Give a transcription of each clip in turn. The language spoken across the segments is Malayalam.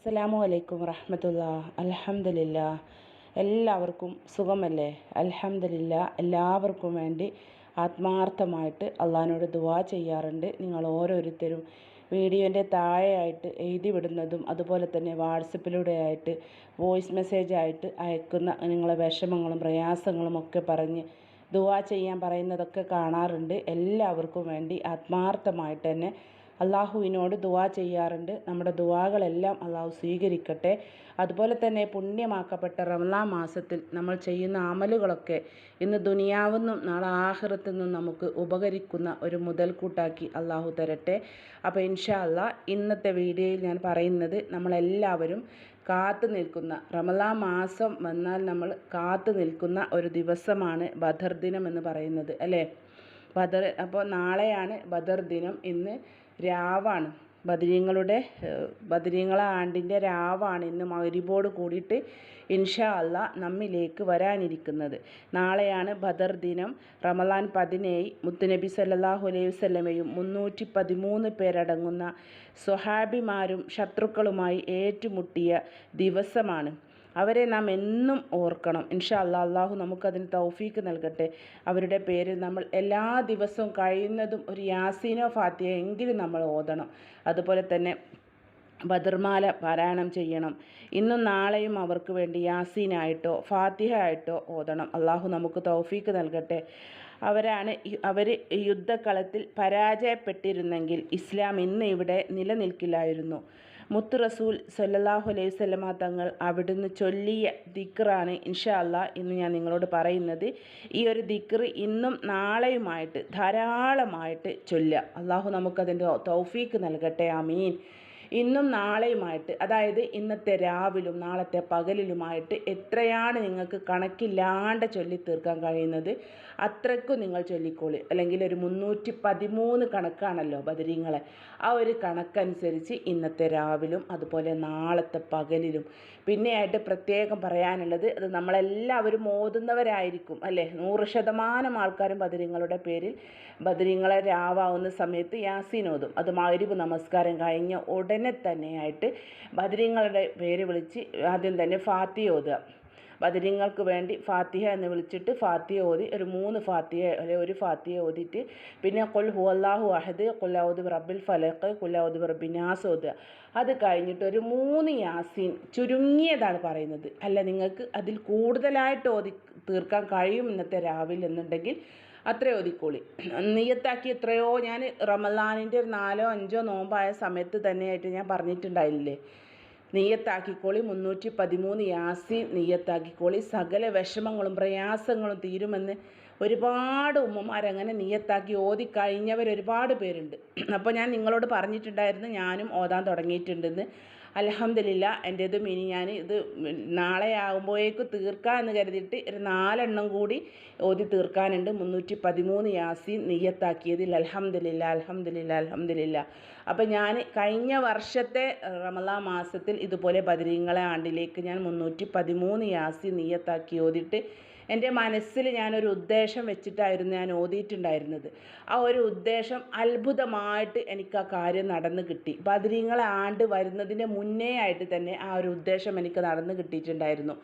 അസ്സലാമു അലൈക്കും വറഹമത്തുള്ള. അൽഹംദുലില്ലാ എല്ലാവർക്കും സുഖമല്ലേ? അൽഹംദുലില്ലാ എല്ലാവർക്കും വേണ്ടി ആത്മാർത്ഥമായിട്ട് അള്ളഹാനോട് ദുവാ ചെയ്യാറുണ്ട്. നിങ്ങൾ ഓരോരുത്തരും വീഡിയോന്റെ താഴെയായിട്ട് എഴുതി വിടുന്നതും അതുപോലെ തന്നെ വാട്സപ്പിലൂടെ ആയിട്ട് വോയിസ് മെസ്സേജ് ആയിട്ട് അയക്കുന്ന നിങ്ങളെ വിഷമങ്ങളും പ്രയാസങ്ങളും ഒക്കെ പറഞ്ഞ് ദുവാ ചെയ്യാൻ പറയുന്നതൊക്കെ കാണാറുണ്ട്. എല്ലാവർക്കും വേണ്ടി ആത്മാർത്ഥമായിട്ട് തന്നെ അള്ളാഹുവിനോട് ദുവാ ചെയ്യാറുണ്ട്. നമ്മുടെ ദുവാകളെല്ലാം അള്ളാഹു സ്വീകരിക്കട്ടെ. അതുപോലെ തന്നെ പുണ്യമാക്കപ്പെട്ട റമലാ മാസത്തിൽ നമ്മൾ ചെയ്യുന്ന അമലുകളൊക്കെ ഇന്ന് ദുനിയാവെന്നും നാളെ ആഹ്റത്തു നിന്നും നമുക്ക് ഉപകരിക്കുന്ന ഒരു മുതൽക്കൂട്ടാക്കി അള്ളാഹു തരട്ടെ. അപ്പോൾ ഇൻഷാ അല്ലാ ഇന്നത്തെ വീഡിയോയിൽ ഞാൻ പറയുന്നത് നമ്മളെല്ലാവരും കാത്തു നിൽക്കുന്ന റമലാ മാസം വന്നാൽ നമ്മൾ കാത്തു നിൽക്കുന്ന ഒരു ദിവസമാണ് ബദർ ദിനം എന്ന് പറയുന്നത് അല്ലേ? ബദർ അപ്പോൾ നാളെയാണ് ബദർ ദിനം. ഇന്ന് രാവാണ്. ബദരീങ്ങളുടെ ബദരീങ്ങളെ ആണ്ടിന്റെ രാവാണ് ഇന്ന് മൗരിബോട് കൂടിയിട്ട് ഇൻഷാ അല്ല നമ്മിലേക്ക് വരാനിരിക്കുന്നത്. നാളെയാണ് ബദർ ദിനം. റമലാൻ പതിനേഴ് മുത്തുനബി സല്ലാഹു അലൈഹി സ്വലമയും മുന്നൂറ്റി പതിമൂന്ന് പേരടങ്ങുന്ന സ്വഹാബിമാരും ശത്രുക്കളുമായി ഏറ്റുമുട്ടിയ ദിവസമാണ്. അവരെ നാം എന്നും ഓർക്കണം. ഇൻഷാ അല്ലാ അള്ളാഹു നമുക്കതിന് തൗഫീക്ക് നൽകട്ടെ. അവരുടെ പേരിൽ നമ്മൾ എല്ലാ ദിവസവും കഴിയുന്നതും ഒരു യാസീനോ ഫാത്തിയോ എങ്കിലും നമ്മൾ ഓതണം. അതുപോലെ തന്നെ ബദർമാല പാരായണം ചെയ്യണം. ഇന്നും നാളെയും അവർക്ക് വേണ്ടി യാസീനായിട്ടോ ഫാത്തിഹ ആയിട്ടോ ഓതണം. അള്ളാഹു നമുക്ക് തൗഫീക്ക് നൽകട്ടെ. അവരാണ് അവർ യുദ്ധക്കളത്തിൽ പരാജയപ്പെട്ടിരുന്നെങ്കിൽ ഇസ്ലാം ഇന്ന് ഇവിടെ നിലനിൽക്കില്ലായിരുന്നു. മുത്ത് റസൂൽ സല്ലല്ലാഹു അലൈഹി സ്വലമ തങ്ങൾ അവിടുന്ന് ചൊല്ലിയ ദിക്റാണ് ഇൻഷാ അല്ലാ ഇന്ന് ഞാൻ നിങ്ങളോട് പറയുന്നത്. ഈ ഒരു ദിക്ർ ഇന്നും നാളെയുമായിട്ട് ധാരാളമായിട്ട് ചൊല്ലുക. അള്ളാഹു നമുക്കതിന്റെ തൗഫീക്ക് നൽകട്ടെ. അമീൻ ഇന്നും നാളെയുമായിട്ട് അതായത് ഇന്നത്തെ രാവിലും നാളത്തെ പകലിലുമായിട്ട് എത്രയാണ് നിങ്ങൾക്ക് കണക്കില്ലാണ്ട് ചൊല്ലി തീർക്കാൻ കഴിയുന്നത്? അത്രയ്ക്കും നിങ്ങൾ ചൊല്ലിക്കോളി. അല്ലെങ്കിൽ ഒരു മുന്നൂറ്റി പതിമൂന്ന് കണക്കാണല്ലോ ബദരീങ്ങളെ. ആ ഒരു കണക്കനുസരിച്ച് ഇന്നത്തെ രാവിലും അതുപോലെ നാളത്തെ പകലിലും പിന്നെയായിട്ട് പ്രത്യേകം പറയാനുള്ളത് അത് നമ്മളെല്ലാവരും ഓതുന്നവരായിരിക്കും അല്ലേ? നൂറ് ശതമാനം ആൾക്കാരും ബദരീങ്ങളുടെ പേരിൽ ബദരീങ്ങളെ രാവാവുന്ന സമയത്ത് യാസീൻ ഓതും. അത് മഗ്രിബ് നമസ്കാരം കഴിഞ്ഞ ഉടനെ തന്നെയായിട്ട് ബദരീങ്ങളുടെ പേര് വിളിച്ച് ആദ്യം തന്നെ ഫാത്തി ഓതുക. ബദരീങ്ങൾക്ക് വേണ്ടി ഫാത്തിഹ എന്ന് വിളിച്ചിട്ട് ഫാത്തിഹ ഓതി ഒരു മൂന്ന് ഫാത്തിഹ അല്ലെ ഒരു ഫാത്തിഹ ഓതിയിട്ട്. പിന്നെ കൊൽ ഹുവല്ലാഹു അഹദ് കൊല്ലാവുദ് റബ്ബിൽ ഫലക്ക് കൊല്ലാവുദ് റബ്ബിനാസ് ഓതുക. അത് കഴിഞ്ഞിട്ട് ഒരു മൂന്ന് യാസീൻ ചുരുങ്ങിയതാണ് പറയുന്നത്. അല്ല നിങ്ങൾക്ക് അതിൽ കൂടുതലായിട്ട് ഓതി തീർക്കാൻ കഴിയും ഇന്നത്തെ രാവിലെ എന്നുണ്ടെങ്കിൽ അത്രയും ഒതുക്കോളി നീയത്താക്കി എത്രയോ ഞാൻ റമലാനിന്റെ ഒരു നാലോ അഞ്ചോ നോമ്പായ സമയത്ത് തന്നെയായിട്ട് ഞാൻ പറഞ്ഞിട്ടുണ്ടായില്ലേ? നീയത്താക്കിക്കോളി മുന്നൂറ്റി പതിമൂന്ന് യാസി നീയത്താക്കിക്കോളി സകല വിഷമങ്ങളും പ്രയാസങ്ങളും തീരുമെന്ന് ഒരുപാട് ഉമ്മമാരങ്ങനെ നീയത്താക്കി ഓതി കഴിഞ്ഞവർ ഒരുപാട് പേരുണ്ട്. അപ്പോൾ ഞാൻ നിങ്ങളോട് പറഞ്ഞിട്ടുണ്ടായിരുന്നു ഞാനും ഓതാൻ തുടങ്ങിയിട്ടുണ്ടെന്ന്. അലഹമില്ല എന്റേതും ഇനി ഞാൻ ഇത് നാളെ ആകുമ്പോഴേക്ക് തീർക്കാം എന്ന് കരുതിയിട്ട് ഒരു നാലെണ്ണം കൂടി ഓതി തീർക്കാനുണ്ട്. മുന്നൂറ്റി പതിമൂന്ന് യാസി നീയത്താക്കിയതിൽ അലഹമില്ല അലഹമില്ല അലഹമില്ല അപ്പം ഞാൻ കഴിഞ്ഞ വർഷത്തെ റമലാ മാസത്തിൽ ഇതുപോലെ ബദരീങ്ങളെ ആണ്ടിലേക്ക് ഞാൻ മുന്നൂറ്റി പതിമൂന്ന് യാസി നീയത്താക്കി ഓതിട്ട് എന്റെ മനസ്സിൽ ഞാനൊരു ഉദ്ദേശം വെച്ചിട്ടായിരുന്നു ഞാൻ ഓതിയിട്ടുണ്ടായിരുന്നത്. ആ ഒരു ഉദ്ദേശം അത്ഭുതമായിട്ട് എനിക്ക് ആ കാര്യം നടന്നു കിട്ടി. ബദരീങ്ങളെ ആണ്ട് വരുന്നതിന്റെ മുന്നേ ആയിട്ട് തന്നെ ആ ഒരു ഉദ്ദേശം എനിക്ക് നടന്നു കിട്ടിയിട്ടുണ്ടായിരുന്നു.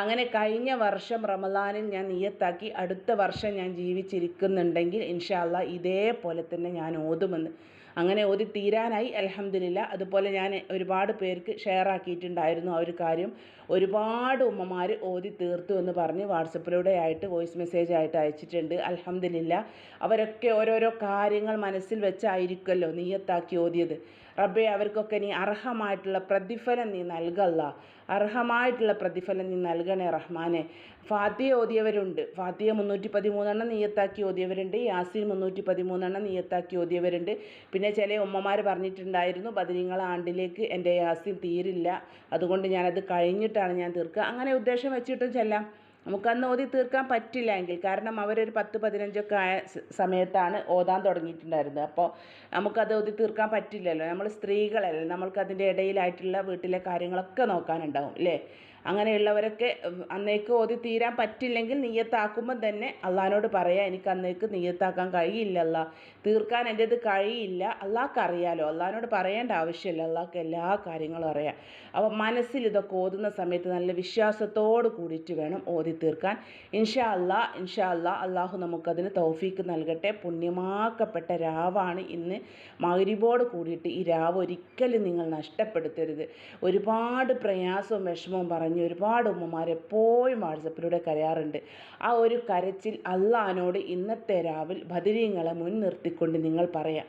അങ്ങനെ കഴിഞ്ഞ വർഷം റമദാനിൽ ഞാൻ നിയത്താക്കി അടുത്ത വർഷം ഞാൻ ജീവിച്ചിരിക്കുന്നുണ്ടെങ്കിൽ ഇൻഷാല്ല ഇതേപോലെ തന്നെ ഞാൻ ഓതുമെന്ന് അങ്ങനെ ഒരു തീരാനായി. അലഹമില്ല അതുപോലെ ഞാൻ ഒരുപാട് പേർക്ക് ഷെയർ ആക്കിയിട്ടുണ്ടായിരുന്നു ആ ഒരു കാര്യം. ഒരുപാട് ഉമ്മമാർ ഓതി തീർത്തു എന്ന് പറഞ്ഞ് വാട്സപ്പിലൂടെ ആയിട്ട് വോയിസ് മെസ്സേജ് ആയിട്ട് അയച്ചിട്ടുണ്ട്. അലഹമില്ല അവരൊക്കെ ഓരോരോ കാര്യങ്ങൾ മനസ്സിൽ വെച്ചായിരിക്കുമല്ലോ നീയത്താക്കി ഓതിയത്. റബ്ബെ അവർക്കൊക്കെ നീ അർഹമായിട്ടുള്ള പ്രതിഫലം നീ നൽകല്ല. അർഹമായിട്ടുള്ള പ്രതിഫലം നീ നൽകണേ റഹ്മാനെ. ഫാത്തിയ ഓതിയവരുണ്ട്. ഫാത്തിയ മുന്നൂറ്റി പതിമൂന്നെണ്ണം നീയത്താക്കി ഓതിയവരുണ്ട്. യാസിൻ മുന്നൂറ്റി പതിമൂന്നെണ്ണം നീയത്താക്കി ഓതിയവരുണ്ട്. പിന്നെ ചില ഉമ്മമാർ പറഞ്ഞിട്ടുണ്ടായിരുന്നു ബദരീങ്ങളെ ആണ്ടിലേക്ക് എന്റെ യാസിൻ തീരില്ല. അതുകൊണ്ട് ഞാനത് കഴിഞ്ഞിട്ടാണ് ഞാൻ തീർക്കുക. അങ്ങനെ ഉദ്ദേശം വെച്ചിട്ടും ചെല്ലാം. നമുക്കന്ന് ഓതി തീർക്കാൻ പറ്റില്ല എങ്കിൽ കാരണം അവരൊരു പത്ത് പതിനഞ്ചൊക്കെ ആയ സമയത്താണ് ഓതാൻ തുടങ്ങിയിട്ടുണ്ടായിരുന്നത്. അപ്പോൾ നമുക്കത് ഓതി തീർക്കാൻ പറ്റില്ലല്ലോ. നമ്മൾ സ്ത്രീകളല്ലേ നമ്മൾക്ക് അതിന്റെ ഇടയിലായിട്ടുള്ള വീട്ടിലെ കാര്യങ്ങളൊക്കെ നോക്കാനുണ്ടാവും അല്ലേ അങ്ങനെയുള്ളവരൊക്കെ അന്നേക്ക് ഓതി തീരാൻ പറ്റില്ലെങ്കിൽ നീയത്താക്കുമ്പോൾ തന്നെ അള്ളഹാനോട് പറയാം എനിക്ക് അന്നേക്ക് നീയത്താക്കാൻ കഴിയില്ല അല്ലാ. തീർക്കാൻ എന്റെ ഇത് കഴിയില്ല. അള്ളാഹ്ക്ക് അറിയാലോ. അള്ളഹാനോട് പറയേണ്ട ആവശ്യമില്ല. അള്ളാഹ്ക്ക് എല്ലാ കാര്യങ്ങളും അറിയാം. അപ്പോൾ മനസ്സിൽ ഇതൊക്കെ ഓതുന്ന സമയത്ത് നല്ല വിശ്വാസത്തോട് കൂടിയിട്ട് വേണം ഓതി തീർക്കാൻ. ഇൻഷാ അല്ലാ ഇൻഷാ അല്ലാ അള്ളാഹു നമുക്കതിന് തൗഫീക്ക് നൽകട്ടെ. പുണ്യമാക്കപ്പെട്ട രാവാണ് ഇന്ന്. മകരിബോട് കൂടിയിട്ട് ഈ രാവ് ഒരിക്കലും നിങ്ങൾ നഷ്ടപ്പെടുത്തരുത്. ഒരുപാട് പ്രയാസവും വിഷമവും പറഞ്ഞ് ഒരുപാട് ഉമ്മമാർ എപ്പോഴും വാട്സപ്പിലൂടെ കരയാറുണ്ട്. ആ ഒരു കരച്ചിൽ അള്ളഹാനോട് ഇന്നത്തെ രാവിൽ ബദിരീങ്ങളെ മുൻനിർത്തിക്കൊണ്ട് നിങ്ങൾ പറയാം.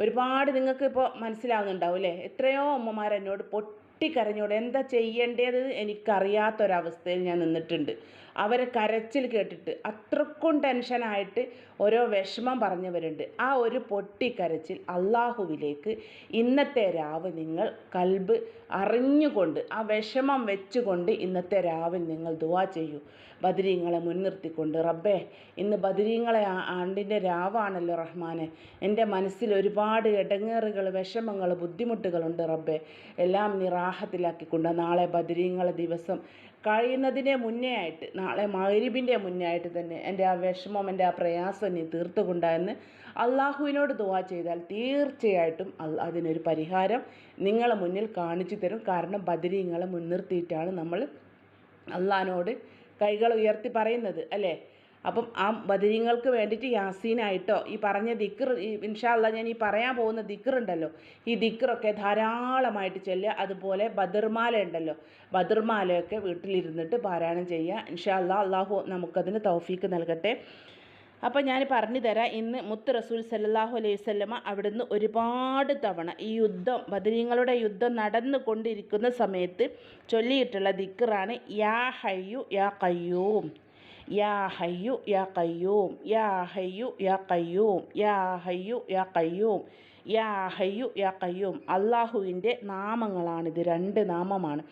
ഒരുപാട് നിങ്ങൾക്ക് ഇപ്പോൾ മനസ്സിലാകുന്നുണ്ടാവും അല്ലേ എത്രയോ അമ്മമാർ എന്നോട് പൊട്ടിക്കരഞ്ഞോട് എന്താ ചെയ്യേണ്ടത് എനിക്കറിയാത്തൊരവസ്ഥയിൽ ഞാൻ നിന്നിട്ടുണ്ട്. അവരെ കരച്ചിൽ കേട്ടിട്ട് അത്രക്കും ടെൻഷനായിട്ട് ഓരോ വിഷമം പറഞ്ഞവരുണ്ട്. ആ ഒരു പൊട്ടിക്കരച്ചിൽ അള്ളാഹുവിലേക്ക് ഇന്നത്തെ രാവ് നിങ്ങൾ കൽബ് അറിഞ്ഞുകൊണ്ട് ആ വിഷമം വെച്ചുകൊണ്ട് ഇന്നത്തെ രാവിൽ നിങ്ങൾ ദുവാ ചെയ്യൂ. ബദരീങ്ങളെ മുൻനിർത്തിക്കൊണ്ട് റബ്ബേ ഇന്ന് ബദരീങ്ങളെ ആണ്ടിന്റെ രാവാണല്ലോ റഹ്മാനെ. എന്റെ മനസ്സിൽ ഒരുപാട് ഇടങ്ങേറുകൾ വിഷമങ്ങൾ ബുദ്ധിമുട്ടുകളുണ്ട് റബ്ബേ. എല്ലാം നിറാഹത്തിലാക്കിക്കൊണ്ട് നാളെ ബദരീങ്ങളെ ദിവസം കഴിയുന്നതിനെ മുന്നേ ആയിട്ട് നാളെ മഗ്‌രിബിന്റെ മുന്നേ ആയിട്ട് തന്നെ എന്റെ ആ വിഷമം എന്റെ ആ പ്രയാസം നീ തീർത്തുകൊണ്ടായെന്ന് അള്ളാഹുവിനോട് ദുവാ ചെയ്താൽ തീർച്ചയായിട്ടും അതിനൊരു പരിഹാരം നിങ്ങളെ മുന്നിൽ കാണിച്ചു തരും. കാരണം ബദരീങ്ങളെ മുൻനിർത്തിയിട്ടാണ് നമ്മൾ അള്ളഹാനോട് കൈകൾ ഉയർത്തി പറയുന്നത് അല്ലേ? അപ്പം ആ ബദരീങ്ങൾക്ക് വേണ്ടിയിട്ട് യാസീനായിട്ടോ ഈ പറഞ്ഞ ദിക്ർ ഈ ഇൻഷാല്ല ഞാൻ ഈ പറയാൻ പോകുന്ന ദിക്കറുണ്ടല്ലോ ഈ ദിക്റൊക്കെ ധാരാളമായിട്ട് ചൊല്ലുക. അതുപോലെ ബദർമാല ഉണ്ടല്ലോ ബദർമാലയൊക്കെ വീട്ടിലിരുന്നിട്ട് പാരായണം ചെയ്യുക. ഇൻഷാല്ല അള്ളാഹു നമുക്കതിന് തൗഫീക്ക് നൽകട്ടെ. അപ്പോൾ ഞാൻ പറഞ്ഞു തരാം ഇന്ന് മുത്ത് റസൂൽ സല്ലാഹു അലൈഹി സ്വല്ലമ അവിടുന്ന് ഒരുപാട് തവണ ഈ യുദ്ധം ബദരീങ്ങളുടെ യുദ്ധം നടന്നുകൊണ്ടിരിക്കുന്ന സമയത്ത് ചൊല്ലിയിട്ടുള്ള ദിക്കറാണ് യാ ഹയ്യു യാ കയ്യൂം യാ ഹയ്യു യാ കയ്യൂം യാ ഹയ്യു യാ കയ്യൂം യാ ഹയ്യു യാ കയ്യൂം യാ ഹയ്യു യാ കയ്യൂം അള്ളാഹുവിന്റെ ഇത് രണ്ട് നാമമാണ്.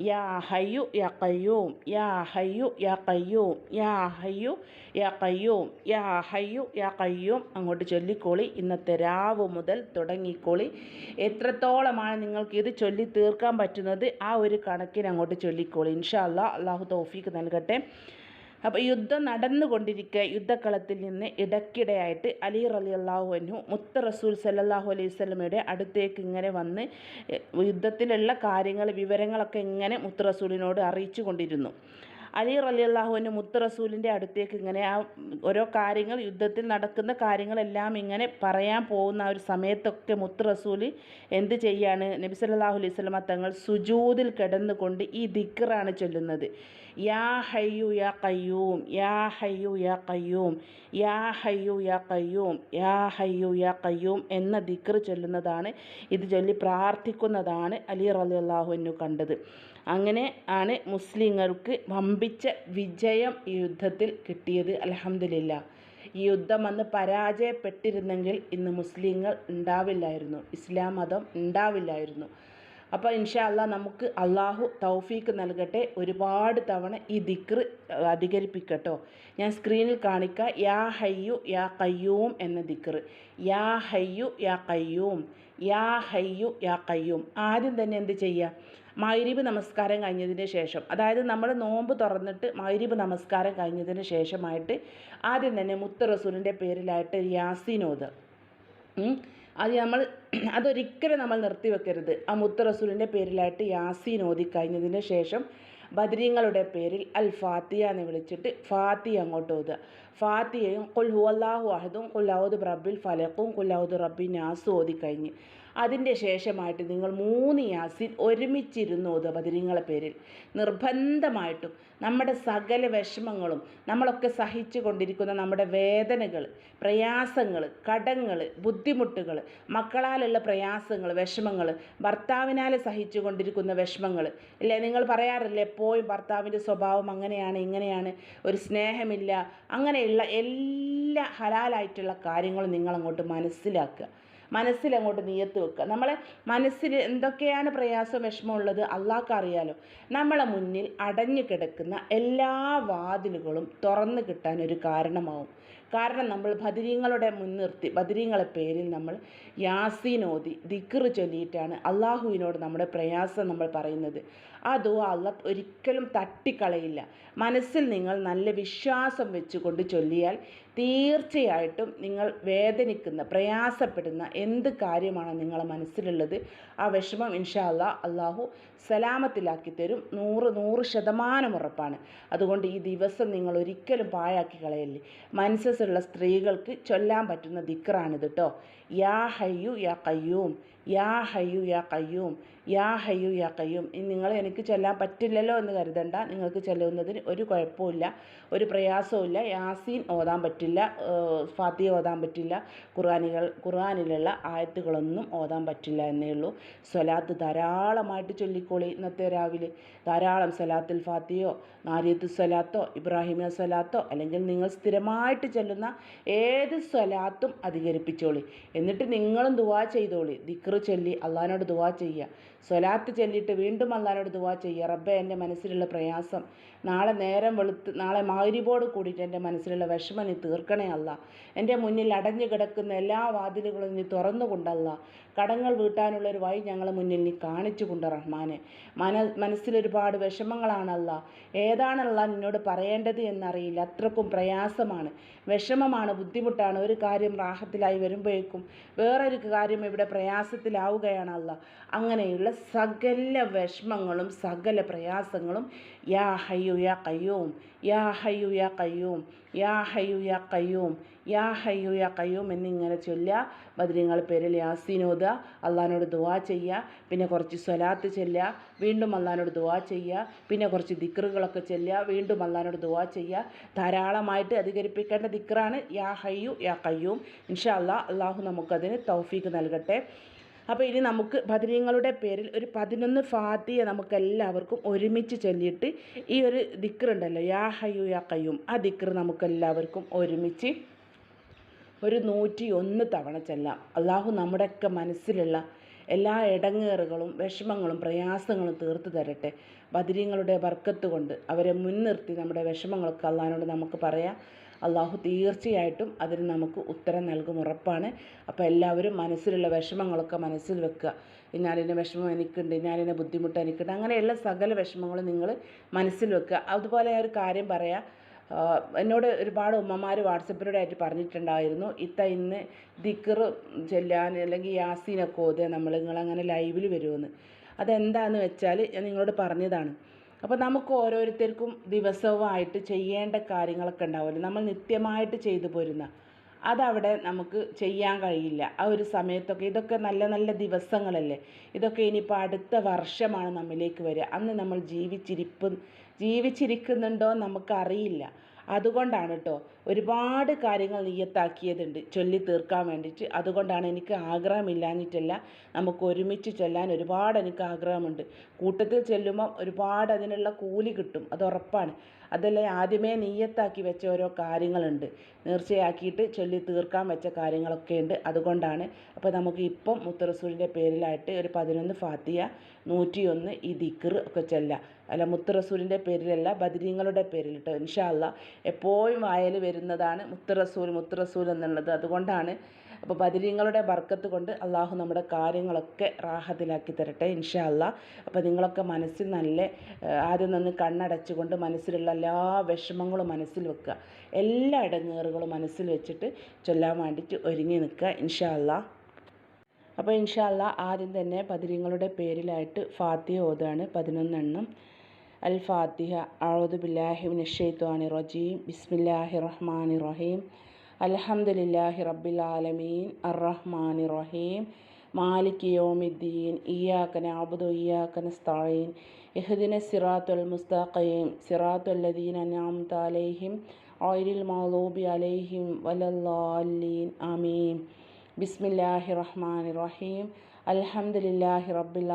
യാ ഹയ്യു യാ കയ്യൂം യാ ഹയ്യു യാ കയ്യൂം യാ ഹയ്യു യാ കയ്യൂം യാ ഹയ്യു യാ കയ്യൂം അങ്ങോട്ട് ചൊല്ലിക്കോളി. ഇന്നത്തെ രാവ് മുതൽ തുടങ്ങിക്കോളി. എത്രത്തോളമാണ് നിങ്ങൾക്ക് ഇത് ചൊല്ലി തീർക്കാൻ പറ്റുന്നത്? ആ ഒരു കണക്കിന് അങ്ങോട്ട് ചൊല്ലിക്കോളി. ഇൻഷാ അല്ലാ അള്ളാഹു തൗഫീക്ക് നൽകട്ടെ. അപ്പോൾ യുദ്ധം നടന്നുകൊണ്ടിരിക്കുക യുദ്ധക്കളത്തിൽ നിന്ന് ഇടയ്ക്കിടെയായിട്ട് അലി റലി അള്ളാഹു അൻഹു മുത്ത റസൂൽ സല്ലാഹു അലൈഹി സ്വലമയുടെ അടുത്തേക്ക് ഇങ്ങനെ വന്ന് യുദ്ധത്തിലുള്ള കാര്യങ്ങൾ വിവരങ്ങളൊക്കെ ഇങ്ങനെ മുത്ത റസൂലിനോട് അറിയിച്ചു കൊണ്ടിരുന്നു. അലി റലി അള്ളാഹുവിന്റെ മുത്ത് റസൂലിന്റെ അടുത്തേക്ക് ഇങ്ങനെ ആ ഓരോ കാര്യങ്ങൾ യുദ്ധത്തിൽ നടക്കുന്ന കാര്യങ്ങളെല്ലാം ഇങ്ങനെ പറയാൻ പോകുന്ന ഒരു സമയത്തൊക്കെ മുത്ത് റസൂൽ എന്ത് ചെയ്യാണ്? നബി സല്ലാഹു അലൈഹി സ്വലമ തങ്ങൾ സുജൂതിൽ കിടന്നുകൊണ്ട് ഈ ദിക്കറാണ് ചൊല്ലുന്നത്. യാ ഹയ്യു യാ കയ്യൂം യാ ഹയ്യു യാ കയ്യൂം യാ ഹയ്യു യാ കയ്യൂം യാ ഹയ്യു യാ കയ്യൂം എന്ന ദിക്കർ ചൊല്ലുന്നതാണ്. ഇത് ചൊല്ലി പ്രാർത്ഥിക്കുന്നതാണ് അലി റലി അള്ളാഹുവിനു കണ്ടത്. അങ്ങനെ ആണ് മുസ്ലിങ്ങൾക്ക് വമ്പിച്ച വിജയം ഈ യുദ്ധത്തിൽ കിട്ടിയത്. അലഹമില്ല ഈ യുദ്ധം അന്ന് പരാജയപ്പെട്ടിരുന്നെങ്കിൽ ഇന്ന് മുസ്ലിങ്ങൾ ഉണ്ടാവില്ലായിരുന്നു. ഇസ്ലാം മതം ഉണ്ടാവില്ലായിരുന്നു. അപ്പോൾ ഇൻഷാ അല്ലാ നമുക്ക് അള്ളാഹു തൗഫീക്ക് നൽകട്ടെ. ഒരുപാട് തവണ ഈ ദിക്ർ അധികരിപ്പിക്കട്ടോ. ഞാൻ സ്ക്രീനിൽ കാണിക്കുക യാ ഹയ്യു യാ കയ്യൂം എന്ന ദിക്ർ യാ ഹയ്യു യാ കയ്യൂം യാ ഹയ്യു യാ കയ്യൂം ആദ്യം തന്നെ എന്ത് ചെയ്യുക മൈരീബ് നമസ്കാരം കഴിഞ്ഞതിന് ശേഷം അതായത് നമ്മൾ നോമ്പ് തുറന്നിട്ട് മൈരീബ് നമസ്കാരം കഴിഞ്ഞതിന് ശേഷമായിട്ട് ആദ്യം തന്നെ മുത്ത റസൂലിന്റെ പേരിലായിട്ട് യാസീനോദ്. അത് നമ്മൾ അതൊരിക്കലും നമ്മൾ നിർത്തിവെക്കരുത് ആ മുത്ത റസൂലിന്റെ പേരിലായിട്ട് യാസീൻ ഓതി കഴിഞ്ഞതിന് ശേഷം ബദരീങ്ങളുടെ പേരിൽ അൽ ഫാത്തിയ എന്ന് വിളിച്ചിട്ട് ഫാത്തിയ അങ്ങോട്ട് ഓതുക ഫാത്തിയയും കുൽ ഹുവല്ലാഹു അഹദും കുല്ലൗദ് റബ്ബിൽ ഫലക്കും കുല്ലൗദ് റബ്ബി നാസും ഓതിക്കഴിഞ്ഞ്. അതിന്റെ ശേഷമായിട്ട് നിങ്ങൾ മൂന്ന് യാസിൻ ഒരുമിച്ചിരുന്ന് ഓതുക നിങ്ങളെ പേരിൽ. നിർബന്ധമായിട്ടും നമ്മുടെ സകല വിഷമങ്ങളും നമ്മളൊക്കെ സഹിച്ചു കൊണ്ടിരിക്കുന്ന നമ്മുടെ വേദനകൾ പ്രയാസങ്ങൾ കടങ്ങൾ ബുദ്ധിമുട്ടുകൾ മക്കളാലുള്ള പ്രയാസങ്ങൾ വിഷമങ്ങൾ ഭർത്താവിനാൽ സഹിച്ചു കൊണ്ടിരിക്കുന്ന വിഷമങ്ങൾ ഇല്ലേ? നിങ്ങൾ പറയാറില്ലേ എപ്പോഴും ഭർത്താവിന്റെ സ്വഭാവം അങ്ങനെയാണ് ഇങ്ങനെയാണ് ഒരു സ്നേഹമില്ല അങ്ങനെയുള്ള എല്ലാ ഹലാലായിട്ടുള്ള കാര്യങ്ങളും നിങ്ങളങ്ങോട്ട് മനസ്സിലാക്കുക. മനസ്സിലങ്ങോട്ട് നീയത്ത് വെക്കുക. നമ്മളെ മനസ്സിൽ എന്തൊക്കെയാണ് പ്രയാസം വിഷമമുള്ളത് അള്ളാഹ്ക്ക് അറിയാലോ. നമ്മളെ മുന്നിൽ അടഞ്ഞു കിടക്കുന്ന എല്ലാ വാതിലുകളും തുറന്നു കിട്ടാൻ ഒരു കാരണമാവും. കാരണം നമ്മൾ ബദരീങ്ങളുടെ മുൻനിർത്തി ബദരീങ്ങളെ പേരിൽ നമ്മൾ യാസീനോതി ദിക്കറ് ചൊല്ലിയിട്ടാണ് അള്ളാഹുവിനോട് നമ്മുടെ പ്രയാസം നമ്മൾ പറയുന്നത്. ആ ദുആ ഒരിക്കലും തട്ടിക്കളയില്ല. മനസ്സിൽ നിങ്ങൾ നല്ല വിശ്വാസം വെച്ചുകൊണ്ട് ചൊല്ലിയാൽ തീർച്ചയായിട്ടും നിങ്ങൾ വേദനിക്കുന്ന പ്രയാസപ്പെടുന്ന എന്ത് കാര്യമാണ് നിങ്ങളെ മനസ്സിലുള്ളത് ആ വിഷമം ഇൻഷാ അല്ലാ അള്ളാഹു സലാമത്തിലാക്കി തരും. നൂറ് നൂറ് ശതമാനം ഉറപ്പാണ്. അതുകൊണ്ട് ഈ ദിവസം നിങ്ങൾ ഒരിക്കലും പാഴാക്കി കളയല്ലേ. മനസ്സസ്സുള്ള സ്ത്രീകൾക്ക് ചൊല്ലാൻ പറ്റുന്ന ദിക്റാണിത് കേട്ടോ യാ ഹയ്യു യാ കയ്യൂം യാ ഹയ്യു യാ കയ്യൂം യാ ഹയ്യു യാ കയ്യൂം നിങ്ങൾ എനിക്ക് ചൊല്ലാൻ പറ്റില്ലല്ലോ എന്ന് കരുതണ്ട. നിങ്ങൾക്ക് ചെല്ലുന്നതിന് ഒരു കുഴപ്പമില്ല ഒരു പ്രയാസവും യാസീൻ ഓതാൻ പറ്റില്ല ഫാത്തിഹ ഓതാൻ പറ്റില്ല. ഖുർആാനികൾ ഖുർആാനിലുള്ള ആയത്തുകളൊന്നും ഓതാൻ പറ്റില്ല എന്നേ ഉള്ളൂ. സ്വലാത്ത് ധാരാളമായിട്ട് ചൊല്ലിക്കോളി ഇന്നത്തെ രാവിലെ. ധാരാളം സ്വലാത്തുൽ ഫാത്തിയോ നാരിയത്ത് സ്വലാത്തോ ഇബ്രാഹിമിയ സ്വലാത്തോ അല്ലെങ്കിൽ നിങ്ങൾ സ്ഥിരമായിട്ട് ചൊല്ലുന്ന ഏത് സ്വലാത്തും അധികരിപ്പിച്ചോളി. എന്നിട്ട് നിങ്ങളും ദുവാ ചെയ്തോളി. ദിക്റ് ചൊല്ലി അള്ളഹാനോട് ദുവാ ചെയ്യുക. സ്വലാത്ത് ചൊല്ലിയിട്ട് വീണ്ടും അള്ളഹാനോട് ദുവാ ചെയ്യുക. റബ്ബെ എന്റെ മനസ്സിലുള്ള പ്രയാസം. നാളെ നേരം വെളുത്ത് നാളെ മാരിബോട് കൂടിയിട്ട് എന്റെ മനസ്സിലുള്ള വിഷമം നീ തീർക്കണേ അല്ല എന്റെ മുന്നിൽ അടഞ്ഞു കിടക്കുന്ന എല്ലാ വാതിലുകളും നീ തുറന്നുകൊണ്ടല്ല കടങ്ങൾ വീട്ടാനുള്ള ഒരു വഴി ഞങ്ങളെ മുന്നിൽ നീ കാണിച്ചു കൊണ്ട് റഹ്മാനെ മന മനസ്സിലൊരുപാട് വിഷമങ്ങളാണല്ല ഏതാണല്ല നിന്നോട് പറയേണ്ടത് എന്നറിയില്ല. അത്രക്കും പ്രയാസമാണ്. വിഷമമാണ് ബുദ്ധിമുട്ടാണ്. ഒരു കാര്യം റാഹത്തിലായി വരുമ്പോഴേക്കും വേറൊരു കാര്യം ഇവിടെ പ്രയാസത്തിലാവുകയാണല്ല അങ്ങനെയുള്ള സകല വിഷമങ്ങളും സകല പ്രയാസങ്ങളും യാ ഹയ്യു യാ കയ്യൂം യാ ഹയ്യു യാ കയ്യൂം യാ ഹയ്യു യാ കയ്യൂം യാ ഹയ്യു യാ കയ്യൂം എന്നിങ്ങനെ ചൊല്ലുക. ബദ്രീങ്ങൾ പേരിൽ യാസീനോദ അള്ളഹാനോട് ദുവാ ചെയ്യുക. പിന്നെ കുറച്ച് സ്വലാത്ത് ചെല്ലുക. വീണ്ടും അള്ളഹാനോട് ദുവാ ചെയ്യുക. പിന്നെ കുറച്ച് ദിക്റുകളൊക്കെ ചെല്ലുക. വീണ്ടും അള്ളഹാനോട് ദുവാ ചെയ്യുക. ധാരാളമായിട്ട് അധികരിപ്പിക്കേണ്ട ദിക്റാണ് യാ ഹയ്യു യാ കയ്യൂം ഇൻഷാ അള്ളാഹ് അള്ളാഹു നമുക്കതിന് തൗഫീക്ക് നൽകട്ടെ. അപ്പോൾ ഇനി നമുക്ക് ബദരീങ്ങളുടെ പേരിൽ ഒരു പതിനൊന്ന് ഫാത്തിയെ നമുക്ക് എല്ലാവർക്കും ഒരുമിച്ച് ചൊല്ലിയിട്ട് ഈ ഒരു ദിക്കറുണ്ടല്ലോ യാ ഹയ്യു യാ കയ്യും ആ ദിക്ർ നമുക്കെല്ലാവർക്കും ഒരുമിച്ച് ഒരു നൂറ്റി ഒന്ന് തവണ ചെല്ലാം. അള്ളാഹു നമ്മുടെയൊക്കെ മനസ്സിലുള്ള എല്ലാ ഇടങ്ങേറുകളും വിഷമങ്ങളും പ്രയാസങ്ങളും തീർത്തു തരട്ടെ. ബദരീങ്ങളുടെ വർക്കത്ത് കൊണ്ട് അവരെ മുൻനിർത്തി നമ്മുടെ വിഷമങ്ങളൊക്കെ അള്ളഹാനോട് നമുക്ക് പറയാം. അള്ളാഹു തീർച്ചയായിട്ടും അതിന് നമുക്ക് ഉത്തരം നൽകും ഉറപ്പാണ്. അപ്പോൾ എല്ലാവരും മനസ്സിലുള്ള വിഷമങ്ങളൊക്കെ മനസ്സിൽ വെക്കുക. ഇന്നാലിന്റെ വിഷമം എനിക്കുണ്ട് ഇന്നാലിന്റെ ബുദ്ധിമുട്ട് എനിക്കുണ്ട് അങ്ങനെയുള്ള സകല വിഷമങ്ങളും നിങ്ങൾ മനസ്സിൽ വെക്കുക. അതുപോലെ ഒരു കാര്യം പറയാം. എന്നോട് ഒരുപാട് ഉമ്മമാർ വാട്സപ്പിലൂടെ ആയിട്ട് പറഞ്ഞിട്ടുണ്ടായിരുന്നു ഇത്ത ഇന്ന് ദിക്കറ് ചെല്ലാൻ അല്ലെങ്കിൽ യാസീനൊക്കെ ഓതുക നമ്മൾ നിങ്ങളങ്ങനെ ലൈവിൽ വരുമെന്ന് അതെന്താണെന്ന് വെച്ചാൽ ഞാൻ നിങ്ങളോട് പറഞ്ഞതാണ് അപ്പോൾ നമുക്ക് ഓരോരുത്തർക്കും ദിവസവുമായിട്ട് ചെയ്യേണ്ട കാര്യങ്ങളൊക്കെ ഉണ്ടാവുമല്ലോ. നമ്മൾ നിത്യമായിട്ട് ചെയ്തു പോരുന്ന അതവിടെ നമുക്ക് ചെയ്യാൻ കഴിയില്ല. ആ ഒരു സമയത്തൊക്കെ ഇതൊക്കെ നല്ല നല്ല ദിവസങ്ങളല്ലേ. ഇതൊക്കെ ഇനിയിപ്പോൾ അടുത്ത വർഷമാണ് നമ്മിലേക്ക് വരിക. അന്ന് നമ്മൾ ജീവിച്ചിരിപ്പ് ജീവിച്ചിരിക്കുന്നുണ്ടോ നമുക്കറിയില്ല. അതുകൊണ്ടാണ് കേട്ടോ ഒരുപാട് കാര്യങ്ങൾ നീയത്താക്കിയതുണ്ട്. ചൊല്ലി തീർക്കാൻ വേണ്ടിയിട്ട്. അതുകൊണ്ടാണ് എനിക്ക് ആഗ്രഹമില്ലാഞ്ഞിട്ടല്ല നമുക്ക് ഒരുമിച്ച് ചൊല്ലാൻ ഒരുപാട് എനിക്ക് ആഗ്രഹമുണ്ട്. കൂട്ടത്തിൽ ചെല്ലുമ്പോൾ ഒരുപാട് അതിനുള്ള കൂലി കിട്ടും. അത് ഉറപ്പാണ്. അതല്ല ആദ്യമേ നീയത്താക്കി വെച്ച ഓരോ കാര്യങ്ങളുണ്ട്. നേർച്ചയാക്കിയിട്ട് ചൊല്ലി തീർക്കാൻ വെച്ച കാര്യങ്ങളൊക്കെ ഉണ്ട്. അതുകൊണ്ടാണ് അപ്പോൾ നമുക്ക് ഇപ്പം മുത്തറസൂലിന്റെ പേരിലായിട്ട് ഒരു പതിനൊന്ന് ഫാത്തിയ നൂറ്റിയൊന്ന് ഈ ദിക്കർ ഒക്കെ ചൊല്ലാം. അല്ല മുത്തറസൂലിന്റെ പേരിലല്ല ബദരീങ്ങളുടെ പേരിൽ കേട്ടോ ഇൻഷാല്ല എപ്പോഴും വായൽ വരുന്നതാണ് മുത്ത് റസൂൽ മുത്ത് റസൂൽ എന്നുള്ളത്. അതുകൊണ്ടാണ് അപ്പോൾ ബദരീങ്ങളുടെ ബർക്കത്ത് കൊണ്ട് അള്ളാഹു നമ്മുടെ കാര്യങ്ങളൊക്കെ റാഹത്തിലാക്കി തരട്ടെ ഇൻഷാല്ല അപ്പോൾ നിങ്ങളൊക്കെ മനസ്സിൽ നല്ല ആദ്യം നിന്ന് കണ്ണടച്ചുകൊണ്ട് മനസ്സിലുള്ള എല്ലാ വിഷമങ്ങളും മനസ്സിൽ വെക്കുക. എല്ലാ ഇടങ്ങേറുകളും മനസ്സിൽ വെച്ചിട്ട് ചൊല്ലാൻ വേണ്ടിയിട്ട് ഒരുങ്ങി നിൽക്കുക ഇൻഷാല്ല അപ്പോൾ ഇൻഷാല്ല ആദ്യം തന്നെ പതിരിങ്ങളുടെ പേരിലായിട്ട് ഫാത്തിയ ഓതാണ് പതിനൊന്നെണ്ണം. അൽ ഫാത്തിഹ അഴുദു ബില്ലാഹി മിനശ്ശൈത്വാനി റജീം ബിസ്മില്ലാഹി റഹ്മാൻ റഹീം അൽഹംദുലില്ലാഹി റബ്ബിൽ ആലമീൻ അർറഹ്മാനി റഹീം മാലിക് യോമിദ്ദീൻ ഇയ്യാക നഅബുദു ഇയ്യാക നസ്തഈൻ ഇഹ്ദിന സിറാത്തുൽ മുസ്തഖീം സിറാത്തുല്ലദീൻ അൻഅംത അലൈഹിം ഗൈറിൽ മൗലൂബി അലൈഹിം വലദ്ദാല്ലീൻ അമീം ബിസ്മില്ലാഹി റഹ്മാൻ റഹീം അൽഹംദുലില്ലാഹി റബ്ബിൽ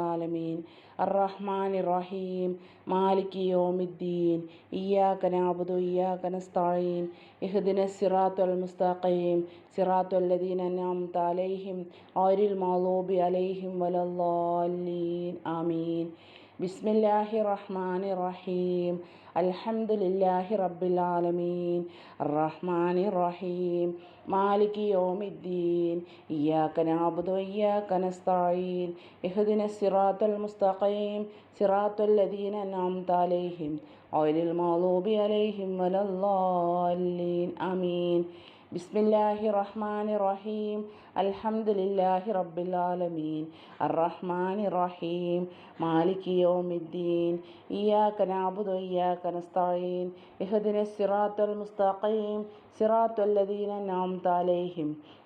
അറഹ്മാൻ റഹീം മാലിക് യോമിദ്ദീൻ. ഇയ്യാക നഅബുദു ഇയ്യാക നസ്തഈൻ. ഇഹ്ദിന സിറാത്തുൽ മുസ്തഖീം. സിറാത്തുൽ ലദീന അൻഅംത അലൈഹിം. ഗൈറിൽ മഗ്ദൂബി അലൈഹിം വലദ്ദാല്ലീൻ ആമീൻ. ബിസ്മില്ലാഹി റഹ്മാൻ റഹീം അൽഹംദുലില്ലാഹി റബ്ബിൽ ആലമീൻ റഹ്മാനി റഹീം മാലിക് യോമിദ്ദീൻ. ഇയ്യാക നഅബുദു വഇയ്യാക നസ്തഈൻ ഇഹ്ദിന സിറാത്തൽ മുസ്തഖീം. സിറാത്തൽ ലദീന അൻഅംത അലൈഹിം. ഗൈറിൽ മഗ്ദൂബി അലൈഹിം വലദ്ദാല്ലീൻ. ആമീൻ. ബിസ്മില്ലാഹി റഹ്മാനി റഹീം അൽഹംദുലില്ലാഹി റബ്ബിൽ ആലമീൻ അർറഹ്മാനി റഹീം മാലിക് യൗമിദ്ദീൻ. ഇയ്യാക നഅബുദു ഇയ്യാക നസ്തഈൻ. ഇഹ്ദിന സിറാത്തൽ മുസ്തഖീം. സിറാത്തൽ അൻഅംത അലൈഹിം.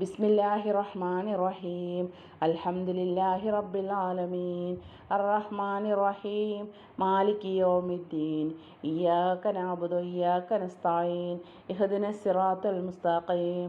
ബിസ്മില്ലാഹി റഹ്മാനി റഹീം അൽഹംദുലില്ലാഹി റബ്ബിൽ ആലമീൻ അർറഹ്മാനി റഹീം മാലിക് യൗമിദ്ദീൻ. ഇയ്യാക നഅബുദു വഇയ്യാക നസ്തഈൻ ഇഹ്ദിന സിറാത്തൽ മുസ്തഖീം.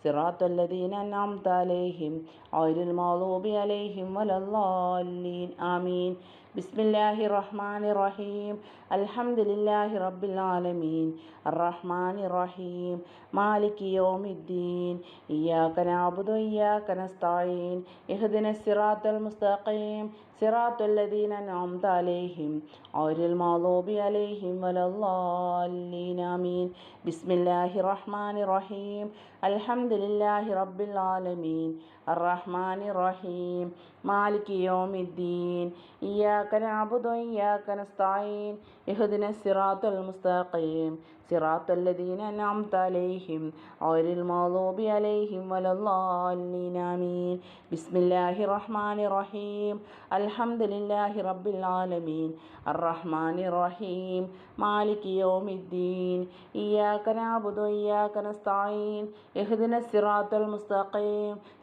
ലദീന അൻഅംത അലൈഹിം ഗൈറിൽ മഗ്ദൂബി അലൈഹിം വലദ്ദാല്ലീൻ ആമീൻ. ബിസ്മില്ലാഹി റഹ്മാൻ റഹീം അൽഹംദുലില്ലാഹി റബ്ബിൽ ആലമീൻ റഹ്മാൻ റഹീം മാലിക് യോമിദ്ദീൻ. ഇയ്യാക നഅബുദു വഇയ്യാക നസ്തഈൻ ഇഹ്ദിന സിറാത്തൽ മുസ്തഖീം. സിറാത്തൽ ലദീന അൻഅംത അലൈഹിം ഗൈറിൽ മഗ്ദൂബി അലൈഹിം വലദ്ദാല്ലീൻ ആമീൻ. റഹീം. അൽഹംദുലില്ലാഹി റബ്ബിൽ ആലമീൻ. അർറഹ്മാനി റഹീം മാലിക് യൗമിദ്ദീൻ. ഇയ്യാക നഅബുദു വഇയ്യാക നസ്തഈൻ ഇഹ്ദിന സിറാത്തൽ മുസ്തഖീം. സിറാത്തൽ ലദീന അൻഅംത അലൈഹിം. ഗൈറിൽ മഗ്ദൂബി അലൈഹിം വലദ്ദാല്ലീൻ ആമീൻ. ബിസ്മില്ലാഹി റഹ്മാനി റഹീം അൽഹംദുലില്ലാഹി റബ്ബിൽ ആലമീൻ. അർറഹ്മാനി റഹീം മാലിക് യൗമിദ്ദീൻ. ഇയ്യാക നഅബുദു വഇയ്യാക നസ്തഈൻ ഇഹ്ദിന സിറാത്തൽ മുസ്തഖീം.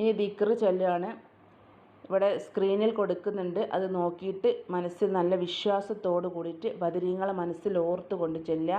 ഇനി ദിക്ർ ചൊല്ലുകയാണ് ഇവിടെ സ്ക്രീനിൽ കൊടുക്കുന്നുണ്ട്. അത് നോക്കിയിട്ട് മനസ്സിൽ നല്ല വിശ്വാസത്തോട് കൂടിയിട്ട് ബദരീങ്ങളെ മനസ്സിൽ ഓർത്തുകൊണ്ട് ചെല്ലുക.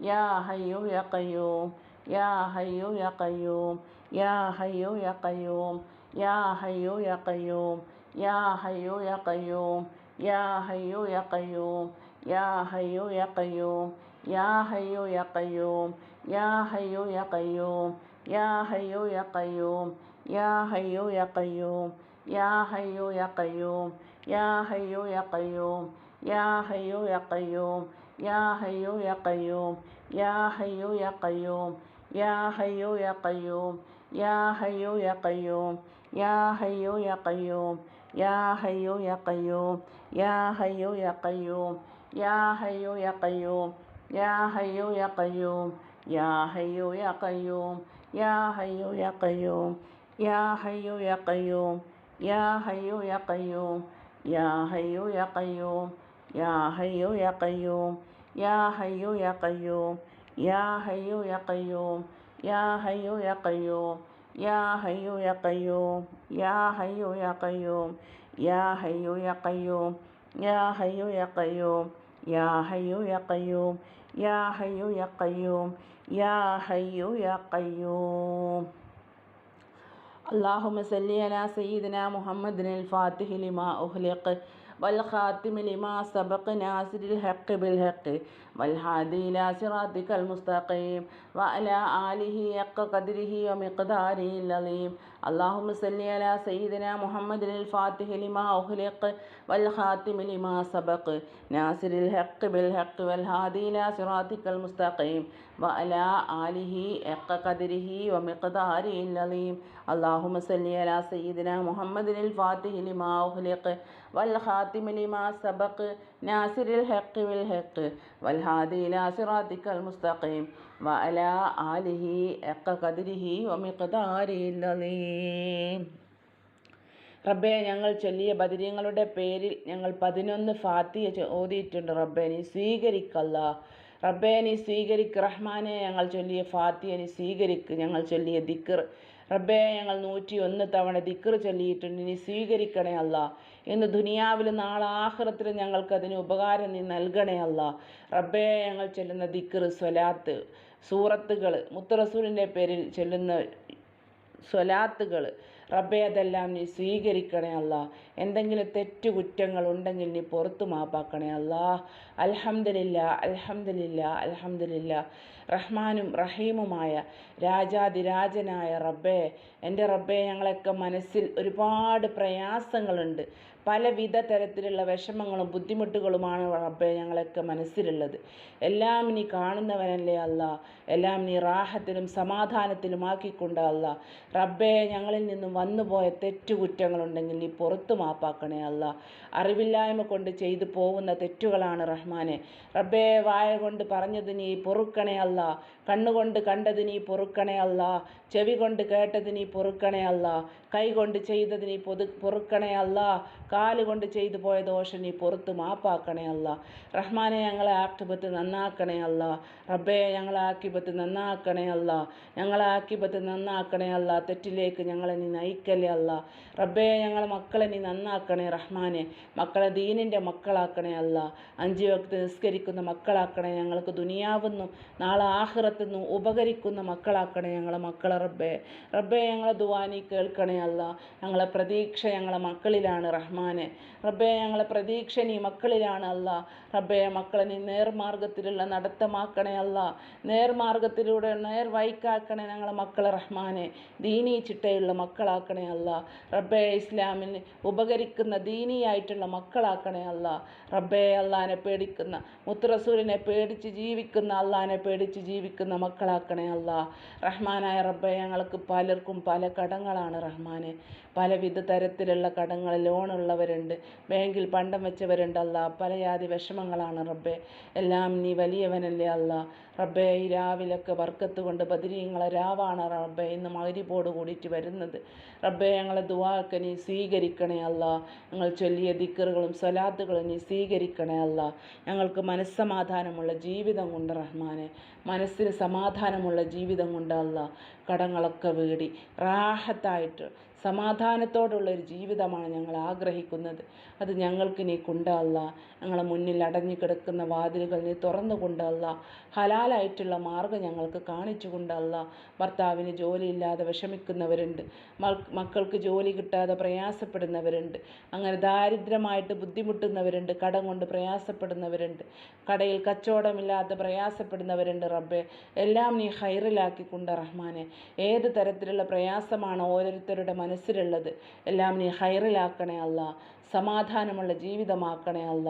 യാ ഹയ്യോ യാ കയ്യൂം യാ ഹയ്യോ യാ കയ്യൂം യാ ഹയ്യോ യാ കയ്യൂം യാ ഹയ്യോ യാ കയ്യൂം യാ ഹയ്യോ യാ കയ്യൂം യാ ഹയ്യോ യാ കയ്യൂം യാ ഹയ്യോ യാ കയ്യൂം യാ ഹയ്യോ യാ കയ്യൂം യാ ഹയ്യോ യാ കയ്യൂം യാ ഹയ്യോ യാ കയ്യൂം യാ ഹയ്യോ യാ കയ്യൂം യാ ഹയ്യോ യാ കയ്യൂം യാ ഹയ്യോ യാ കയ്യൂം യാ ഹയ്യോ യാ കയ്യൂം യാ ഹയ്യോ യാ കയ്യൂം യാ ഹയ്യോ യാ കയ്യൂം യാ ഹയ്യോ യാ കയ്യൂം യാ ഹയ്യോ യാ കയ്യൂം യാ ഹയ്യോ യാ കയ്യൂം യാ ഹയ്യോ യാ കയ്യൂം യാ ഹയ്യോ യാ കയ്യൂം യാ ഹയ്യോ യാ കയ്യൂം യാ ഹയ്യോ യാ കയ്യൂം യാ ഹയ്യോ യാ കയ്യൂം യാ ഹയ്യോ യാ കയ്യൂം യാ ഹയ്യോ യാ കയ്യൂം യാ ഹയ്യോ യാ കയ്യൂം يا حي يا قيوم يا حي يا قيوم يا حي يا قيوم يا حي يا قيوم يا حي يا قيوم يا حي يا قيوم يا حي يا قيوم يا حي يا قيوم يا حي يا قيوم يا حي يا قيوم اللهم صل على سيدنا محمد الفاتح لما أغلق വൽ ഖാത്തിമിലിമാ സബക്ക് നാസിരിൽ ഹക്ക് ബിൽ ഹക്ക് വൽ ഹാദില സിറാത്തിക്കൽ മുസ്തഖീം വഅല ആലിഹി അക്ക കദിരിഹി വമിഖ്ദാരിൽ അലീം അള്ളാഹു സല്ലി അല സയ്യിദന മുഹമ്മദ് അൽ ഫാത്തിഹ് ലിമാ ഉഹ്ലിഖ് വൽ ഖാത്തിമ ലിമാ സബഖ് നാസിരിൽ ഹഖ് ബിൽ ഹഖ് വൽ ഹാദീന സിറാത്തിക്കൽ മുസ്തഖീം വ അല ആലിഹി എക്ക കദിരിഹി വ മിഖ്താരി അലീം അള്ളാഹു സല്ലി അല സയ്യിദന മുഹമ്മദ് അൽ ഫാത്തിഹ് ലിമാ ഉഹ്ലിഖ് വൽ ഖാത്തിമ ലിമാ സബഖ് നാസിരിൽ ഹഖ് ബിൽ ഹഖ് വൽ ഹാദീന സിറാത്തിക്കൽ മുസ്തഖീം വഅല ആലിഹി എക്ക കതിരിഹി ഒമിക്കതാരീം റബ്ബെ ഞങ്ങൾ ചൊല്ലിയ ബദിരിയങ്ങളുടെ പേരിൽ ഞങ്ങൾ പതിനൊന്ന് ഫാത്തിയ ഓതിയിട്ടുണ്ട്. റബ്ബെ നീ സ്വീകരിക്കല്ല. റബ്ബെ നീ സ്വീകരിക്ക്. റഹ്മാനെ ഞങ്ങൾ ചൊല്ലിയ ഫാത്തിയ നീ സ്വീകരിക്ക്. ഞങ്ങൾ ചൊല്ലിയ ദിക്കർ റബ്ബെ ഞങ്ങൾ നൂറ്റി ഒന്ന് തവണ ദിക്കർ ചൊല്ലിയിട്ടുണ്ട്. നീ സ്വീകരിക്കണേ അല്ല. ഇന്ന് ദുനിയാവിലും നാളെ ആഹ്റത്തിൽ ഞങ്ങൾക്കതിന് ഉപകാരം നീ നൽകണേ അല്ല. റബ്ബെ ഞങ്ങൾ ചൊല്ലുന്ന ദിക്കർ സ്വലാത്ത്. സൂറത്തുകൾ മുത്തറസൂലിന്റെ പേരിൽ ചൊല്ലുന്ന സ്വലാത്തുകൾ റബ്ബെ അതെല്ലാം നീ സ്വീകരിക്കണേ അല്ല. എന്തെങ്കിലും തെറ്റു കുറ്റങ്ങൾ ഉണ്ടെങ്കിൽ നീ പുറത്തു മാപ്പാക്കണേ അല്ല. അലഹമില്ല അലഹമില്ല അലഹമില്ല റഹ്മാനും റഹീമുമായ രാജാതിരാജനായ റബ്ബെ എന്റെ റബ്ബെ ഞങ്ങളൊക്കെ മനസ്സിൽ ഒരുപാട് പ്രയാസങ്ങളുണ്ട്. പലവിധ തരത്തിലുള്ള വിഷമങ്ങളും ബുദ്ധിമുട്ടുകളുമാണ് റബ്ബെ ഞങ്ങളൊക്കെ മനസ്സിലുള്ളത്. എല്ലാം നീ കാണുന്നവനല്ലേ അല്ല എല്ലാം നീ റാഹത്തിലും സമാധാനത്തിലും ആക്കിക്കൊണ്ട് അല്ല റബ്ബെ ഞങ്ങളിൽ നിന്നും വന്നുപോയ തെറ്റുകുറ്റങ്ങളുണ്ടെങ്കിൽ നീ പുറത്തു മാപ്പാക്കണേ അല്ല അറിവില്ലായ്മ കൊണ്ട് ചെയ്തു പോകുന്ന തെറ്റുകളാണ് റഹ്മാനെ. റബ്ബെ വായ കൊണ്ട് പറഞ്ഞത് നീ പൊറുക്കണേ അല്ല കണ്ണുകൊണ്ട് കണ്ടത് നീ പൊറുക്കണേ അല്ല ചെവി കൊണ്ട് കേട്ടത് നീ പൊറുക്കണേ അല്ല കൈ കൊണ്ട് ചെയ്തത് നീ പൊതു പൊറുക്കണേ അല്ല കാൽ കൊണ്ട് ചെയ്തു പോയ ദോഷം നീ പുറത്ത് മാപ്പാക്കണേ അല്ല. റഹ്മാനെ ഞങ്ങളെ ആക്കിബത്ത് നന്നാക്കണേ അല്ല. റബ്ബേ ഞങ്ങളെ ആക്കിബത്ത് നന്നാക്കണേ അല്ല. ഞങ്ങളെ ആക്കിബത്ത് നന്നാക്കണേ അല്ല. തെറ്റിലേക്ക് ഞങ്ങളെ നീ നയിക്കലേ അല്ല. റബ്ബേ ഞങ്ങളെ മക്കളെ നീ നന്നാക്കണേ റഹ്മാനെ. മക്കളെ ദീനിന്റെ മക്കളാക്കണേ അല്ല. അഞ്ച് വക്ത് നിസ്കരിക്കുന്ന മക്കളാക്കണേ ഞങ്ങൾക്ക് ദുനിയാവുന്നു നാളെ ആഹ്റത്തുനിന്നും ഉപകരിക്കുന്ന മക്കളാക്കണേ ഞങ്ങളെ മക്കളെ റബ്ബേ. റബ്ബേ ഞങ്ങളെ ദുവാനി കേൾക്കണേ അല്ല. ഞങ്ങളെ പ്രതീക്ഷ ഞങ്ങളെ മക്കളിലാണ് റഹ്മാനെ റബ്ബേ ഞങ്ങളെ പ്രതീക്ഷ നീ മക്കളിലാണ് അല്ല. റബ്ബേ മക്കളെ നീ നേർമാർഗത്തിലുള്ള നടത്തമാക്കണേ അല്ല. നേർമാർഗത്തിലൂടെ നേർ വൈക്കാക്കണേ ഞങ്ങളെ മക്കളെ റഹ്മാനെ. ദീനീ ചിട്ടയുള്ള മക്കളാക്കണേ അല്ല. റബ്ബേ ഇസ്ലാമിന് ഉപകരിക്കുന്ന ദീനിയായിട്ടുള്ള മക്കളാക്കണേ അല്ല. റബ്ബേ അള്ളാനെ പേടിക്കുന്ന മുത്തുറസൂലിനെ പേടിച്ച് ജീവിക്കുന്ന അള്ളാനെ പേടിച്ച് ജീവിക്കുന്ന മക്കളാക്കണേ അല്ല. റഹ്മാനായ റബ്ബേ ഞങ്ങൾക്ക് പലർക്കും പല കടങ്ങളാണ് റഹ്മാനെ. പലവിധ തരത്തിലുള്ള കടങ്ങൾ ലോണുള്ളവരുണ്ട് ബാങ്കിൽ പണ്ടം വെച്ചവരുണ്ട്. അല്ല പല ജാതി വിഷമങ്ങളാണ് റബ്ബെ. എല്ലാം നീ വലിയവനല്ലേ അല്ല. റബ്ബെ ഈ രാവിലൊക്കെ വർക്കത്ത് കൊണ്ട് ബദരീങ്ങളെ രാവാണ് റബ്ബെ. ഇന്ന് മകരിപ്പോട് കൂടിയിട്ട് വരുന്നത്. റബ്ബെ ഞങ്ങളെ ദുവാക്ക് നീ സ്വീകരിക്കണേ അല്ല. ഞങ്ങൾ ചൊല്ലിയ ദിക്കറുകളും സ്വലാത്തുകളും നീ സ്വീകരിക്കണേ അല്ല. ഞങ്ങൾക്ക് മനസ്സമാധാനമുള്ള ജീവിതം കൊണ്ട് റഹ്മാനെ. മനസ്സിന് സമാധാനമുള്ള ജീവിതം കൊണ്ട് കടങ്ങളൊക്കെ വീടി. റാഹത്തായിട്ട് സമാധാനത്തോടുള്ള ഒരു ജീവിതമാണ് ഞങ്ങൾ ആഗ്രഹിക്കുന്നത്. അത് ഞങ്ങൾക്ക് നീ കൊണ്ടല്ല ഞങ്ങളെ മുന്നിൽ അടഞ്ഞു കിടക്കുന്ന വാതിലുകൾ നീ തുറന്നു കൊണ്ടല്ല ഹലാലായിട്ടുള്ള മാർഗം ഞങ്ങൾക്ക് കാണിച്ചു കൊണ്ടല്ല ഭർത്താവിന് ജോലിയില്ലാതെ വിഷമിക്കുന്നവരുണ്ട്. മക്കൾക്ക് ജോലി കിട്ടാതെ പ്രയാസപ്പെടുന്നവരുണ്ട്. അങ്ങനെ ദാരിദ്ര്യമായിട്ട് ബുദ്ധിമുട്ടുന്നവരുണ്ട്. കടം കൊണ്ട് പ്രയാസപ്പെടുന്നവരുണ്ട്. കടയിൽ കച്ചവടമില്ലാതെ പ്രയാസപ്പെടുന്നവരുണ്ട് റബ്ബെ. എല്ലാം നീ ഹൈറിലാക്കിക്കൊണ്ട് റഹ്മാനെ. ഏത് തരത്തിലുള്ള പ്രയാസമാണ് ഓരോരുത്തരുടെ മനസ്സിലുള്ളത്. എല്ലാം നീ ഹൈറിലാക്കണേ അല്ല. സമാധാനമുള്ള ജീവിതമാക്കണേ അല്ല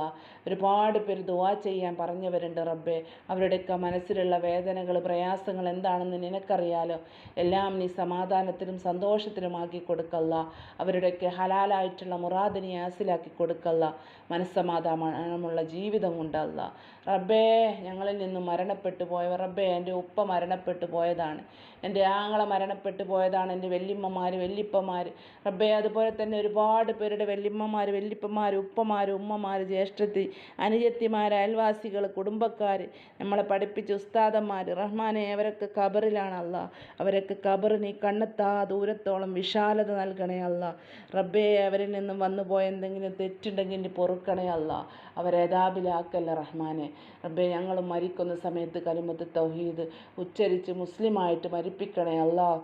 ഒരുപാട് പേര് ദുവാ ചെയ്യാൻ പറഞ്ഞവരുണ്ട് റബ്ബെ. അവരുടെയൊക്കെ മനസ്സിലുള്ള വേദനകൾ പ്രയാസങ്ങൾ എന്താണെന്ന് നിനക്കറിയാലോ? എല്ലാം നീ സമാധാനത്തിലും സന്തോഷത്തിലുമാക്കി കൊടുക്കല്ല. അവരുടെയൊക്കെ ഹലാലായിട്ടുള്ള മുറാദിനെ ആസിലാക്കി കൊടുക്കല്ല. മനസ്സമാധാനമുള്ള ജീവിതം കൊണ്ടല്ല റബ്ബേ ഞങ്ങളിൽ നിന്നും മരണപ്പെട്ടു പോയവർ റബ്ബേ എന്റെ ഉപ്പ മരണപ്പെട്ടു പോയതാണ്. എന്റെ ആങ്ങളെ മരണപ്പെട്ടു പോയതാണ്. എന്റെ വല്യമ്മമാർ വല്യപ്പമാർ റബ്ബേ അതുപോലെ തന്നെ ഒരുപാട് പേരുടെ വല്യമ്മമാർ വല്യപ്പമാർ ഉപ്പമാർ ഉമ്മമാർ ജ്യേഷ്ഠത്തി അനുജത്തിമാർ അയൽവാസികൾ കുടുംബക്കാർ നമ്മളെ പഠിപ്പിച്ച ഉസ്താദന്മാർ റഹ്മാനെ അവരൊക്കെ ഖബറിലാണ് അല്ല. അവരൊക്കെ കബറിന് കണ്ണെത്താ ദൂരത്തോളം വിശാലത നൽകണേ അല്ല. റബ്ബേ അവരിൽ നിന്നും വന്നു പോയ എന്തെങ്കിലും തെറ്റുണ്ടെങ്കിൽ പൊറുക്കണേ അല്ല. അവരെ യഥാബിലാക്കല്ല റഹ്മാനെ. റബ്ബേ ഞങ്ങൾ മരിക്കുന്ന സമയത്ത് കലിമത്ത് തൗഹീദ് ഉച്ചരിച്ച് മുസ്ലിമായിട്ട് മരിപ്പിക്കണേ അല്ലാ.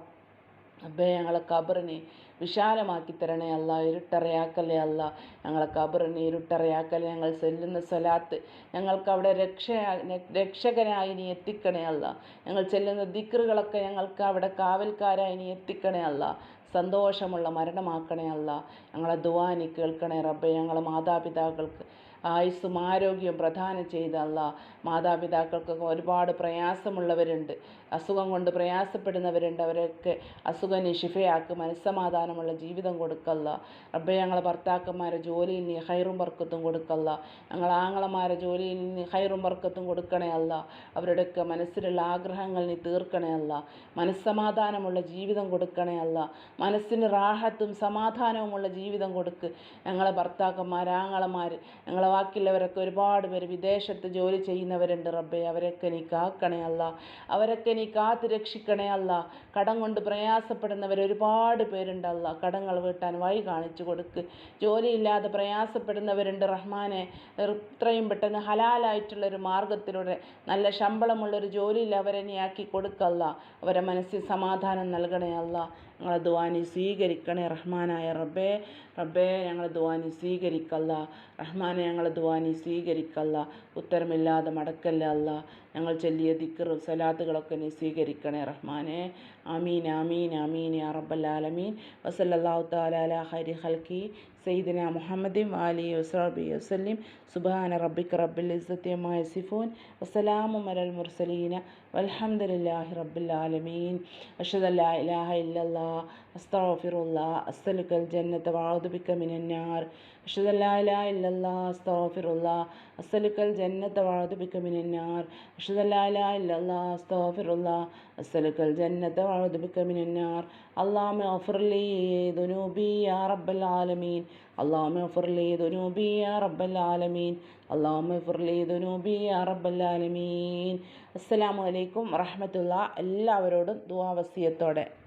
റബ്ബേ ഞങ്ങളെ ഖബറിനെ വിശാലമാക്കി തരണേ അല്ല ഇരുട്ടറയാക്കലേ അല്ല. ഞങ്ങളെ കബറിന് ഇരുട്ടറയാക്കലേ ഞങ്ങൾ ചെല്ലുന്ന സ്വലാത്ത് ഞങ്ങൾക്ക് അവിടെ രക്ഷ രക്ഷകനായി നീ എത്തിക്കണേ അല്ല. ഞങ്ങൾ ചെല്ലുന്ന ദിക്റുകളൊക്കെ ഞങ്ങൾക്ക് അവിടെ കാവൽക്കാരായി നീ എത്തിക്കണേ അല്ല. സന്തോഷമുള്ള മരണമാക്കണേ അല്ല. ഞങ്ങളെ ദുവാനി കേൾക്കണേ റബ്ബെ. ഞങ്ങളെ മാതാപിതാക്കൾക്ക് ആയുസ്സും ആരോഗ്യവും പ്രധാനം ചെയ്ത അല്ല. മാതാപിതാക്കൾക്കൊക്കെ ഒരുപാട് പ്രയാസമുള്ളവരുണ്ട്. അസുഖം കൊണ്ട് പ്രയാസപ്പെടുന്നവരുണ്ട്. അവരൊക്കെ അസുഖം നീ ഷിഫയാക്ക് മനസ്സമാധാനമുള്ള ജീവിതം കൊടുക്കല്ല. റബ്ബെ ഞങ്ങളെ ഭർത്താക്കന്മാരെ ജോലിയിൽ നീ ഹൈറും വർക്കത്തും കൊടുക്കല്ല. ഞങ്ങളെ ആങ്ങളമാരെ ജോലിയിൽ നീ ഹൈറും വർക്കത്തും കൊടുക്കണേ അല്ല. അവരുടെയൊക്കെ മനസ്സിലുള്ള ആഗ്രഹങ്ങൾ നീ തീർക്കണേ അല്ല. മനസ്സമാധാനമുള്ള ജീവിതം കൊടുക്കണേ അല്ല. മനസ്സിന് റാഹത്തും സമാധാനവുമുള്ള ജീവിതം കൊടുക്ക്. ഞങ്ങളെ ഭർത്താക്കന്മാർ ആങ്ങളമാർ ഞങ്ങളെ ബാക്കിയുള്ളവരൊക്കെ ഒരുപാട് പേര് വിദേശത്ത് ജോലി ചെയ്യുന്നവരുണ്ട് റബ്ബെ അവരൊക്കെ നീ കാക്കണേ അല്ല. അവരൊക്കെ നീ കാത്ത് രക്ഷിക്കണേ അല്ല. കടം കൊണ്ട് പ്രയാസപ്പെടുന്നവർ ഒരുപാട് പേരുണ്ട് അല്ല. കടങ്ങൾ വീട്ടാൻ വഴി കാണിച്ചു കൊടുക്ക്. ജോലിയില്ലാതെ പ്രയാസപ്പെടുന്നവരുണ്ട് റഹ്മാനെ. എത്രയും പെട്ടെന്ന് ഹലാലായിട്ടുള്ളൊരു മാർഗത്തിലൂടെ നല്ല ശമ്പളമുള്ളൊരു ജോലിയിൽ അവരെ നീ ആക്കി കൊടുക്കല്ല അവരെ മനസ്സിൽ സമാധാനം നൽകണേ അല്ല. ഞങ്ങളെ ദുവാനി സ്വീകരിക്കണേ റഹ്മാനായ റബ്ബേ. റബ്ബേ ഞങ്ങളെ ദുവാനി സ്വീകരിക്കല്ല. റഹ്മാനെ ഞങ്ങളെ ദുവാനി സ്വീകരിക്കല്ല. ഉത്തരമില്ലാതെ മടക്കല്ല അല്ല. ഞങ്ങൾ ചൊല്ലിയ ദിക്കറും സലാത്തുകളൊക്കെ നീ സ്വീകരിക്കണേ റഹ്മാനെ. ആമീൻ ആമീൻ ആമീൻ യാ റബ്ബൽ ആലമീൻ. വസല്ലല്ലാഹു തആല അലാ ഖൈരി ഖൽഖി. സയ്യിദിന മുഹമ്മദിൻ വാലി വസ്റബി വസ്ലിം സുബാന റബ്ബിക് റബ്ബിൽ ഇസ്സത്തി അമ്മാ യസിഫൂൻ. വസലാമു അലൽ മുർസലീന. വൽഹംദുലില്ലാഹി റബ്ബിൽ ആലമീൻ. അഷ്ഹദു അല്ലാ ഇലാഹ ഇല്ലല്ലാഹ്. അസ്തഗ്ഫിറുല്ലാഹ്. അസ്അലുക്കൽ ജന്നത്ത് വഅഊദു ബിക അഷദ് അല്ലാ ഇല്ലല്ലാ അസ്തോഫിറുല്ല അസ്സലുക്കൽ ജന്നത്ത് വാഴുതുബിക്കമിനാർ അഷദ് അള്ളാമ ഒഫർലി യാ റബ്ബൽ ആലമീൻ. അള്ളാമ ഒഫർലി ദുനൂബി യാ റബ്ബൽ ആലമീൻ. അള്ളാമ ഒഫർലി ദുനൂബി യാ റബ്ബൽ ആലമീൻ. അസ്സലാമു അലൈക്കും വറഹമത്തുള്ള എല്ലാവരോടും ദുവാവസ്യത്തോടെ